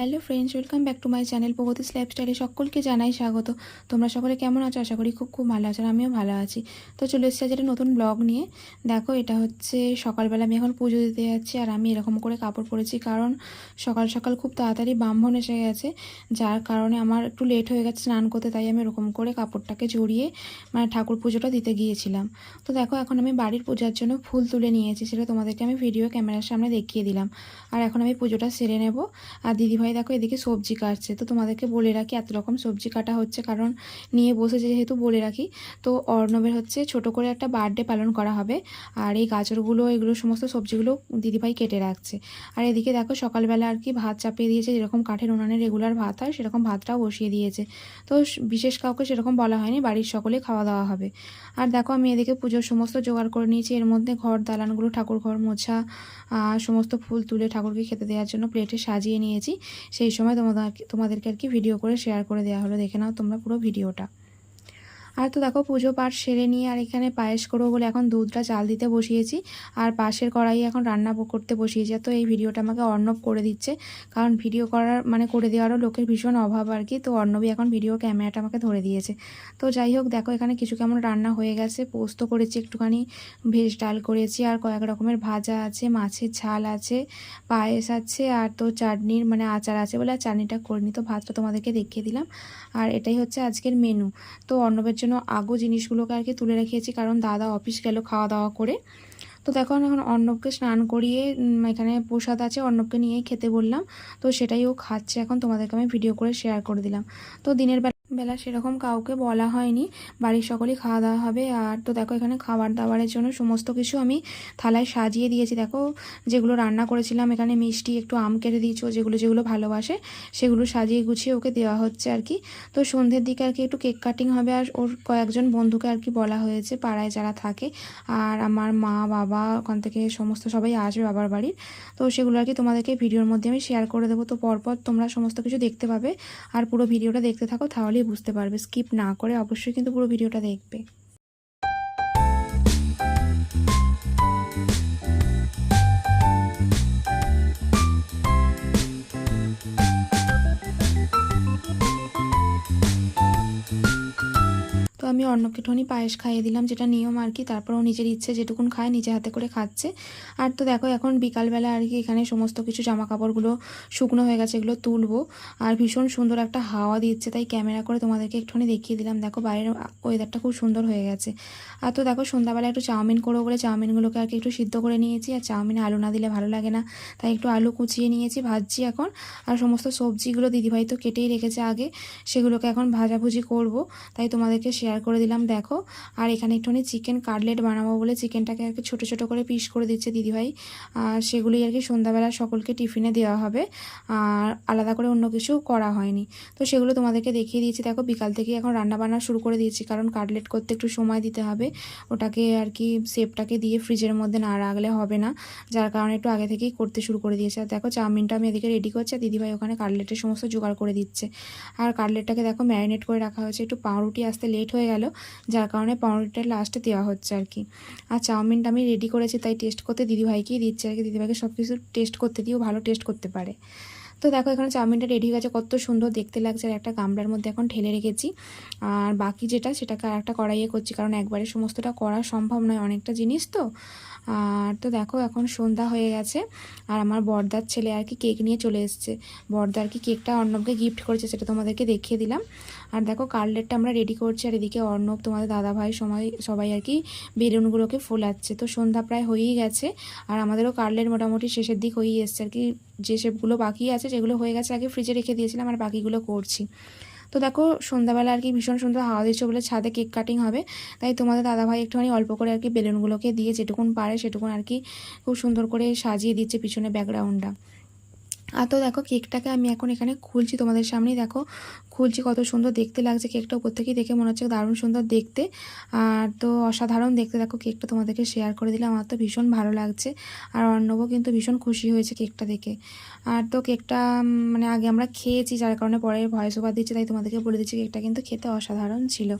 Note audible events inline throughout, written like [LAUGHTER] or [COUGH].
Hello friends welcome back to my channel Pragati's লাইফস্টাইলে সকলকে জানাই স্বাগত। তোমরা সকলে কেমন আছো? আশা করি খুব খুব ভালো আছো আমিও ভালো আছি। তো চলে এসেছি আজ একটা নতুন ব্লগ নিয়ে। দেখো, এটা হচ্ছে সকালবেলা আমি এখন পুজো দিতে যাচ্ছি আর আমি এরকম করে কাপড় পরেছি কারণ সকাল সকাল খুব তাড়াতাড়ি ব্রাহ্মণ এসে গেছে, যার কারণে আমার একটু লেট হয়ে গেছে স্নান করতে, তাই আমি এরকম করে কাপড়টাকে জড়িয়ে মানে ঠাকুর পুজোটা দিতে গিয়েছিলাম। তো দেখো, এখন আমি বাড়ির পূজার জন্য ফুল তুলে নিয়েছি সেটা তোমাদেরকে আমি ভিডিও ক্যামেরার সামনে দেখিয়ে দিলাম। আর এখন আমি পুজোটা সেরে নেব। আর দিদিভাই দেখো এদিকে সবজি কাটছে। তো তোমাদেরকে বলে রাখি এত রকম সবজি কাটা হচ্ছে কারণ নিয়ে বসেছে যেহেতু বলে রাখি। তো অর্ণবের হচ্ছে ছোট করে একটা বার্থডে পালন করা হবে। আর এই গাজরগুলো, এগুলো সমস্ত সবজিগুলো দিদিভাই কেটে রাখছে। আর এদিকে দেখো সকালবেলা আর কি ভাত চাপিয়ে দিয়েছে, যেরকম কাঠের উনানে রেগুলার ভাত হয়, সেরকম ভাতটাও বসিয়ে দিয়েছে। তো বিশেষ কাউকে সেরকম বলা হয়নি, বাড়ির সকলে খাওয়া দাওয়া হবে। আর দেখো আমি এদিকে পুজোর সমস্ত জোগাড় করে নিয়েছি। এর মধ্যে ঘর দালানগুলো, ঠাকুর ঘর মোছা সমস্ত ফুল তুলে ঠাকুরকে খেতে দেওয়ার জন্য প্লেটে সাজিয়ে নিয়েছি। সেই সময় তোমাদের তোমাদেরকে আর কি ভিডিও করে শেয়ার করে দেওয়া হলো। দেখে নাও তোমরা পুরো ভিডিওটা আর তো দেখো পুজো পাঠ সেরে নিয়ে আর এখানে পায়েস করব বলে এখন দুধটা চাল দিতে বসিয়েছি। আর পাশের কড়াই এখন রান্না করতে বসিয়েছি। তো এই ভিডিওটা আমাকে অর্ণব করে দিচ্ছে। কারণ ভিডিও করার মানে করে দেওয়ারও লোকের ভীষণ অভাব আর কি। তো অর্ণবই এখন ভিডিও ক্যামেরাটা আমাকে ধরে দিয়েছে। তো যাই হোক, দেখো এখানে কিছু কেমন রান্না হয়ে গেছে। পোস্ত করেছি একটুখানি, ভেজ ডাল করেছি, আর কয়েক রকমের ভাজা আছে, মাছের ঝাল আছে, পায়েস আছে, আর তো চাটনির মানে আচার আছে বলে আর চাটনিটা করিনি তো ভাতটা তোমাদেরকে দেখিয়ে দিলাম। আর এটাই হচ্ছে আজকের মেনু তো অর্ণবের জন্য আগো জিনিসগুলোকে আর কি তুলে রেখেছি, কারণ দাদা অফিস গেল খাওয়া দাওয়া করে। তো দেখো এখন অর্ণবকে স্নান করিয়ে এখানে প্রসাদ আছে, অর্ণবকে নিয়েই খেতে বললাম। তো সেটাই ও খাচ্ছে, এখন তোমাদেরকে আমি ভিডিও করে শেয়ার করে দিলাম। তো দিনের বেলা বেলা সেরকম কাউকে বলা হয়নি। বাড়ির সকলেই খাওয়া দাওয়া হবে। আর তো দেখো, এখানে খাবার দাবারের জন্য সমস্ত কিছু আমি থালায় সাজিয়ে দিয়েছি। দেখো, যেগুলো রান্না করেছিলাম, এখানে মিষ্টি, একটু আম কেটে দিয়েছি যেগুলো যেগুলো ভালোবাসে, সেগুলো সাজিয়ে গুছিয়ে ওকে দেওয়া হচ্ছে আর কি। তো সন্ধ্যের দিকে আর কি একটু কেক কাটিং হবে, আর ওর কয়েকজন বন্ধুকে আর কি বলা হয়েছে পাড়ায় যারা থাকে। আর আমার মা, বাবা, ওখান থেকে সমস্ত সবাই আসবে বাবার বাড়ির। তো সেগুলো আর কি তোমাদেরকে ভিডিওর মধ্যে আমি শেয়ার করে দেবো। তো পরপর তোমরা সমস্ত কিছু দেখতে পাবে। আর পুরো ভিডিওটা দেখতে থাকো তাহলে বুঝতে পারবে। স্কিপ না করে অবশ্যই কিন্তু পুরো ভিডিওটা দেখবে। আমি অন্যকে একটুখানি পায়েস খাইয়ে দিলাম, যেটা নিয়ম আর কি। তারপর ও নিজের ইচ্ছে যেটুকুন খায়, নিজে হাতে করে খাচ্ছে। আর তো দেখো, এখন বিকালবেলা আর কি এখানে সমস্ত কিছু জামা কাপড়গুলো শুকনো হয়ে গেছে, এগুলো তুলবো। আর ভীষণ সুন্দর একটা হাওয়া দিচ্ছে, তাই ক্যামেরা করে তোমাদেরকে একটুখানি দেখিয়ে দিলাম। দেখো, বাইরের ওয়েদারটা খুব সুন্দর হয়ে গেছে। আর তো দেখো, সন্ধ্যাবেলা একটু চাউমিন করব বলে চাউমিনগুলোকে আর কি একটু সিদ্ধ করে নিয়েছি। আর চাউমিনে আলু না দিলে ভালো লাগে না, তাই একটু আলু কুচিয়ে নিয়েছি, ভাজছি এখন। আর সমস্ত সবজিগুলো দিদিভাই তো কেটেই রেখেছে আগে, সেগুলোকে এখন ভাজাভুজি করব। তাই তোমাদেরকে শেয়ার করে দিলাম, দেখো। আর এখানে একটুখানি চিকেন কাটলেট বানাবো বলে চিকেনটাকে আর কি ছোটো ছোটো করে পিস করে দিচ্ছে দিদিভাই। আর সেগুলি আর কি সন্ধ্যাবেলা সকলকে টিফিনে দেওয়া হবে। আর আলাদা করে অন্য কিছু করা হয়নি। তো সেগুলো তোমাদেরকে দেখিয়ে দিয়েছি। দেখো, বিকাল থেকে এখন রান্না বান্না শুরু করে দিয়েছি। কারণ কাটলেট করতে একটু সময় দিতে হবে। ওটাকে আর কি সেপটাকে দিয়ে ফ্রিজের মধ্যে না রাখলে হবে না। যার কারণে একটু আগে থেকেই করতে শুরু করে দিয়েছে। আর দেখো, চাউমিনটা আমি এদিকে রেডি করছি। আর দিদিভাই ওখানে কাটলেটের সমস্ত জোগাড় করে দিচ্ছে। আর কাটলেটটাকে দেখো ম্যারিনেট করে রাখা হয়েছে। একটু পাউরুটি আসতে লেট হয়ে গেল, যার কারণে পাউরুটিটা লাস্টে দেওয়া হচ্ছে আর কি। আর চাউমিনটা আমি রেডি করেছি, তাই টেস্ট করতে দিদিভাইকেই দিচ্ছে। আর কি দিদিভাইকে সব কিছু টেস্ট করতে দিয়েও ভালো টেস্ট করতে পারে। তো দেখো, এখানে চাউমিনটা রেডি হয়ে গেছে। কত সুন্দর দেখতে লাগছে। আর একটা গামলার মধ্যে এখন ঢেলে রেখেছি। আর বাকি যেটা, সেটাকে আর একটা কড়াইয়ে করছি। কারণ একবারে সমস্তটা করা সম্ভব নয় অনেকটা জিনিস তো। আর তো দেখো, এখন সন্ধ্যা হয়ে গেছে। আর আমার বর্দার ছেলে আর কি কেক নিয়ে চলে এসছে। বর্দা আর কি কেকটা অর্ণবকে গিফট করেছে, সেটা তোমাদেরকে দেখিয়ে দিলাম। আর দেখো কার্লেটটা আমরা রেডি করছি। আর এদিকে অর্ণব, তোমাদের দাদা ভাই সময় সবাই আর কি বেলুনগুলোকে ফোলাচ্ছে। তো সন্ধ্যা প্রায় হয়েই গেছে। আর আমাদেরও কার্লেট মোটামুটি শেষের দিক হয়েই এসছে। আর কি যে শেপগুলো বাকি আছে, যেগুলো হয়ে গেছে আগে ফ্রিজে রেখে দিয়েছিলাম, আর বাকিগুলো করছি। তো দেখো, সন্ধ্যাবেলা আর কি ভীষণ সুন্দর হাওয়া দিচ্ছে বলে ছাদে কেক কাটিং হবে। তাই তোমাদের দাদাভাই একটুখানি অল্প করে আর কি বেলুনগুলোকে দিয়ে যেটুকুন পারে সেটুকুন আর কি খুব সুন্দর করে সাজিয়ে দিচ্ছে পিছনে ব্যাকগ্রাউন্ডটা আর তো দেখো কেকটাকে আমি এখন এখানে খুলছি তোমাদের সামনেই। দেখো খুলছি কত সুন্দর দেখতে লাগছে কেকটা উপর থেকেই দেখে মনে হচ্ছে দারুণ সুন্দর দেখতে। আর তো অসাধারণ দেখতে দেখো কেকটা তোমাদেরকে শেয়ার করে দিলাম, আমার তো ভীষণ ভালো লাগছে। আর অর্ণবও কিন্তু ভীষণ খুশি হয়েছে কেকটা দেখে। আর তো কেকটা মানে আগে আমরা খেয়েছি, যার কারণে পরে ভয়েস ওভার দিচ্ছি, তাই তোমাদেরকে বলে দিচ্ছি কেকটা কিন্তু খেতে অসাধারণ ছিল।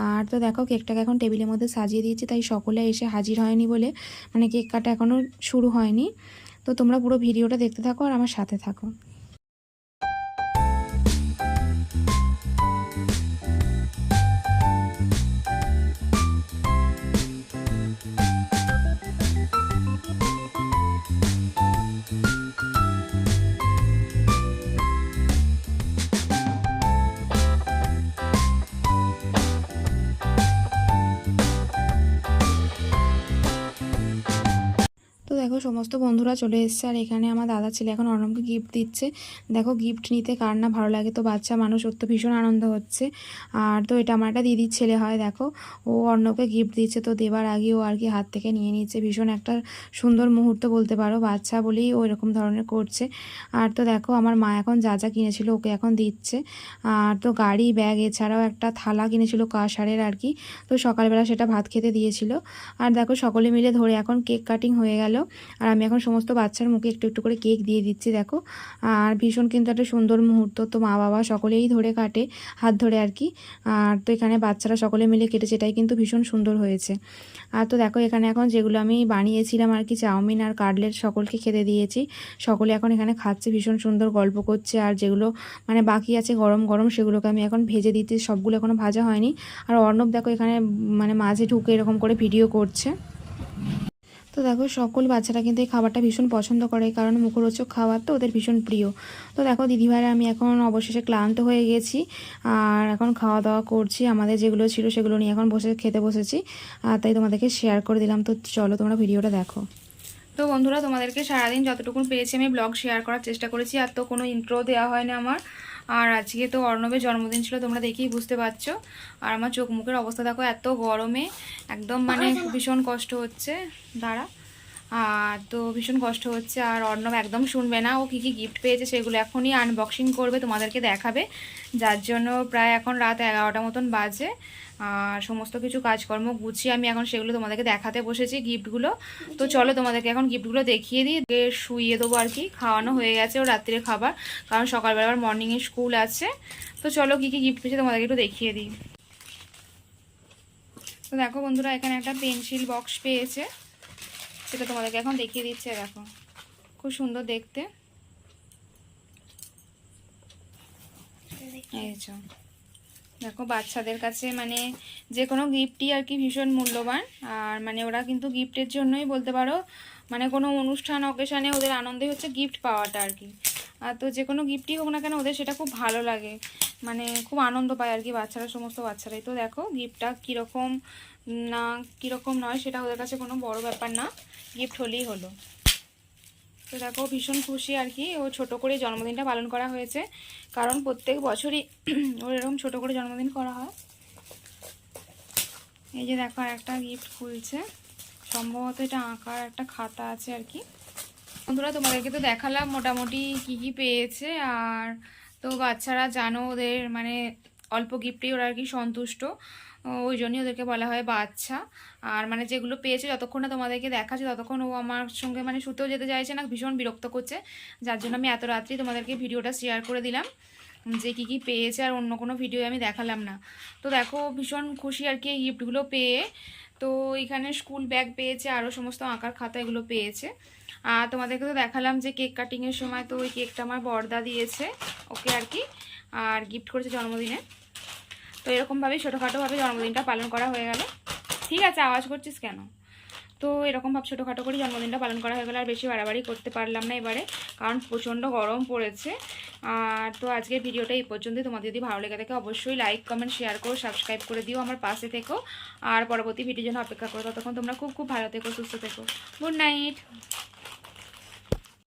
আর তো দেখো কেকটাকে এখন টেবিলের মধ্যে সাজিয়ে দিয়েছি, তাই সকলে এসে হাজির হয়নি বলে মানে কেক কাটা এখনও শুরু হয়নি। তো তোমরা পুরো ভিডিওটা দেখতে থাকো আর আমার সাথে থাকো। সমস্ত বন্ধুরা চলে এসেছে। আর এখানে আমার দাদা ছেলে এখন অর্ণবকে গিফট দিচ্ছে। দেখো গিফট নিতে কার না ভালো লাগে। তো বাচ্চা মানুষ, ওর তো ভীষণ আনন্দ হচ্ছে। আর তো এটা আমার একটা দিদির ছেলে হয়, দেখো। ও অর্ণবকে গিফট দিচ্ছে, তো দেবার আগে ও আর কি হাত থেকে নিয়ে নিচ্ছে। ভীষণ একটা সুন্দর মুহূর্ত বলতে পারো। বাচ্চা বলেই ও এরকম ধরনের করছে। আর তো দেখো, আমার মা এখন যা যা কিনেছিল ওকে এখন দিচ্ছে। আর তো গাড়ি, ব্যাগ, এছাড়াও একটা থালা কিনেছিল কাঁসারের আর কি। তো সকালবেলা সেটা ভাত খেতে দিয়েছিল। আর দেখো, সকলে মিলে ধরে এখন কেক কাটিং হয়ে গেল। আর আমি এখন সমস্ত বাচ্চার মুখে একটু একটু করে কেক দিয়ে দিচ্ছি, দেখো। আর ভীষণ কিন্তু একটা সুন্দর মুহূর্ত, তো মা বাবা সকলেই ধরে কাটে, হাত ধরে আর কি। আর তো এখানে বাচ্চারা সকলে মিলে কেটেছে, এটাই কিন্তু ভীষণ সুন্দর হয়েছে। আর তো দেখো, এখানে এখন যেগুলো আমি বানিয়েছিলাম আর কি, চাউমিন আর কাটলেট সকলকে খেতে দিয়েছি। সকলে এখন এখানে খাচ্ছে, ভীষণ সুন্দর গল্প করছে। আর যেগুলো মানে বাকি আছে গরম গরম, সেগুলোকে আমি এখন ভেজে দিচ্ছি, সবগুলো এখনও ভাজা হয়নি। আর অর্ণব দেখো এখানে মানে মাঝে ঢুকে এরকম করে ভিডিও করছে। তো দেখো, সকল বাচ্চারা কিন্তু এই খাবারটা ভীষণ পছন্দ করে, কারণ মুখরোচক খাবার তো ওদের ভীষণ প্রিয়। তো দেখো, দিদিভাইরা, আমি এখন অবশেষে ক্লান্ত হয়ে গেছি, আর এখন খাওয়া দাওয়া করছি। আমাদের যেগুলো ছিল সেগুলো নিয়ে এখন বসে, খেতে বসেছি, আর তাই তোমাদেরকে শেয়ার করে দিলাম। তো চলো, তোমরা ভিডিওটা দেখো। তো বন্ধুরা, তোমাদেরকে সারাদিন যতটুকু পেয়েছি আমি ব্লগ শেয়ার করার চেষ্টা করেছি, আর তো কোনো ইন্ট্রো দেওয়া হয় না আমার। আর আজকে তো অর্ণবের জন্মদিন ছিল তোমরা দেখেই বুঝতে পারছ। আর আমার চোখ মুখের অবস্থা দেখো এত গরমে। একদম মানে ভীষণ কষ্ট হচ্ছে। দাঁড়া। তো ভীষণ কষ্ট হচ্ছে আর অর্ণব একদম শুনবে না ও কী কী গিফট পেয়েছে সেগুলো এখনই আনবক্সিং করবে তোমাদেরকে দেখাবে। যার জন্য প্রায় এখন রাত এগারোটা মতন বাজে আর সমস্ত কিছু কাজকর্ম গুছিয়ে আমি এখন সেগুলো তোমাদেরকে দেখাতে বসেছি গিফটগুলো তো চলো তোমাদেরকে এখন গিফটগুলো দেখিয়ে দিই শুইয়ে দেবো আর কি খাওয়ানো হয়ে গেছে ও রাত্রে খাবার কারণ সকালবেলা আবার মর্নিংয়ে স্কুল আছে। তো চলো কী কী গিফট পেয়েছে তোমাদেরকে একটু দেখিয়ে দিই। তো দেখো বন্ধুরা এখানে একটা পেন্সিল বক্স পেয়েছে। সেটা তোমাদেরকে এখন দেখিয়ে দিচ্ছে দেখো। খুব সুন্দর দেখতে। দেখো, বাচ্চাদের কাছে মানে যে কোনো গিফটই আর কি ভীষণ মূল্যবান। আর মানে ওরা কিন্তু গিফটের জন্যই বলতে পারো মানে কোনো অনুষ্ঠান, অকেশানে ওদের আনন্দই হচ্ছে গিফট পাওয়াটা আর কি। তো যে কোনো গিফটই হোক না কেন ওদের সেটা খুব ভালো লাগে। মানে খুব আনন্দ পায় আর কি বাচ্চারা, সমস্ত বাচ্চারাই। তো দেখো গিফটটা কীরকম না, কীরকম নয় সেটা ওদের কাছে কোনো বড় ব্যাপার না। গিফট হলেই হলো। তো দেখো ভীষণ খুশি আর কি, ও ছোট করে জন্মদিনটা পালন করা হয়েছে। কারণ প্রত্যেক বছরই [CLEARS THROAT] ওর এরকম ছোট করে জন্মদিন করা হয়। এই যে দেখো একটা গিফট খুলছে। সম্ভবত এটা আঁকার একটা খাতা আছে আর কি। বন্ধুরা, তোমাদেরকে তো দেখালাম মোটামুটি কি কি পেয়েছে। আর তো বাচ্চারা জানো, ওদের মানে অল্প গিফটেই ওরা আর কি সন্তুষ্ট। ওই জন্যই ওদেরকে বলা হয় বাচ্চা। আর মানে যেগুলো পেয়েছে, যতক্ষণ না তোমাদেরকে দেখাচ্ছে, ততক্ষণ ও আমার সঙ্গে মানে শুতেও যেতে চাইছে না, ভীষণ বিরক্ত করছে। যার জন্য আমি এত রাত্রি তোমাদেরকে ভিডিওটা শেয়ার করে দিলাম, যে কী কী পেয়েছে আর অন্য কোনো ভিডিও আমি দেখালাম না। তো দেখো, ভীষণ খুশি আর কি এই গিফটগুলো পেয়ে। তো এখানে স্কুল ব্যাগ পেয়েছে আরও সমস্ত আঁকার খাতা এগুলো পেয়েছে। আর তোমাদেরকে তো দেখালাম যে কেক কাটিংয়ের সময় তো ওই কেকটা আমার বর্দা দিয়েছে, ওকে আর কি, আর গিফট করেছে জন্মদিনে। তো এরকমভাবেই ছোটোখাটোভাবে জন্মদিনটা পালন করা হয়ে গেল। ঠিক আছে, আওয়াজ করছিস কেন? তো এরকমভাবে ছোটোখাটো করে জন্মদিনটা পালন করা হয়ে গেল, আর বেশি বাড়াবাড়ি করতে পারলাম না এবারে, কারণ প্রচণ্ড গরম পড়েছে। আর তো আজকের ভিডিওটা এই পর্যন্তই। তোমাদের যদি ভালো লেগে থাকে অবশ্যই লাইক কমেন্ট শেয়ার করো সাবস্ক্রাইব করে দিও আমার পাশে থেকো। আর পরবর্তী ভিডিও জন্য অপেক্ষা করো। ততক্ষণ তোমরা খুব খুব ভালো থেকো, সুস্থ থেকো। Good night